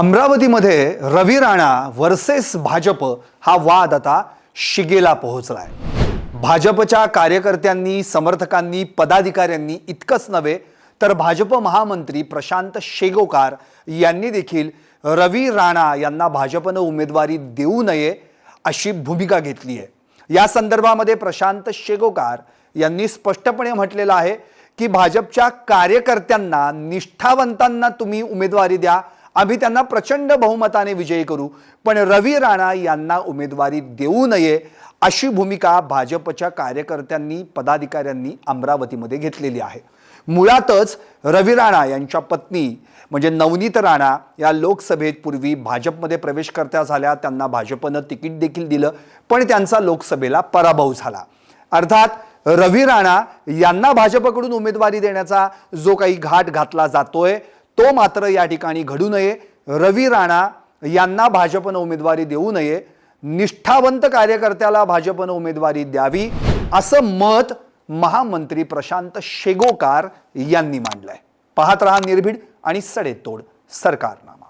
अमरावतीमध्ये रवी राणा वर्सेस भाजप हा वाद आता शिगेला पोहोचला आहे भाजपच्या कार्यकर्त्यांनी समर्थकांनी पदाधिकाऱ्यांनी इतकंच नव्हे तर भाजप महामंत्री प्रशांत शेगोकार यांनी देखील रवी राणा यांना भाजपनं उमेदवारी देऊ नये अशी भूमिका घेतली आहे. या संदर्भामध्ये प्रशांत शेगोकार यांनी स्पष्टपणे म्हटलेलं आहे की भाजपच्या कार्यकर्त्यांना निष्ठावंतांना तुम्ही उमेदवारी द्या आम्ही त्यांना प्रचंड बहुमताने विजयी करू. पण रवी राणा यांना उमेदवारी देऊ नये अशी भूमिका भाजपच्या कार्यकर्त्यांनी पदाधिकाऱ्यांनी अमरावतीमध्ये घेतलेली आहे. मुळातच रवी राणा यांच्या पत्नी म्हणजे नवनीत राणा या लोकसभेत पूर्वी भाजपमध्ये प्रवेश करत्या झाल्या त्यांना भाजपनं तिकीट देखील दिलं पण त्यांचा लोकसभेला पराभव झाला. अर्थात रवी राणा यांना भाजपकडून उमेदवारी देण्याचा जो काही घाट घातला जातोय तो मात्र या ठिकाणी घडू नये. रवी राणा यांना भाजपनं उमेदवारी देऊ नये. निष्ठावंत कार्यकर्त्याला भाजपनं उमेदवारी द्यावी असं मत महामंत्री प्रशांत शेगोकार यांनी मांडलंय. पाहत रहा निर्भीड आणि सडेतोड सरकारनामा.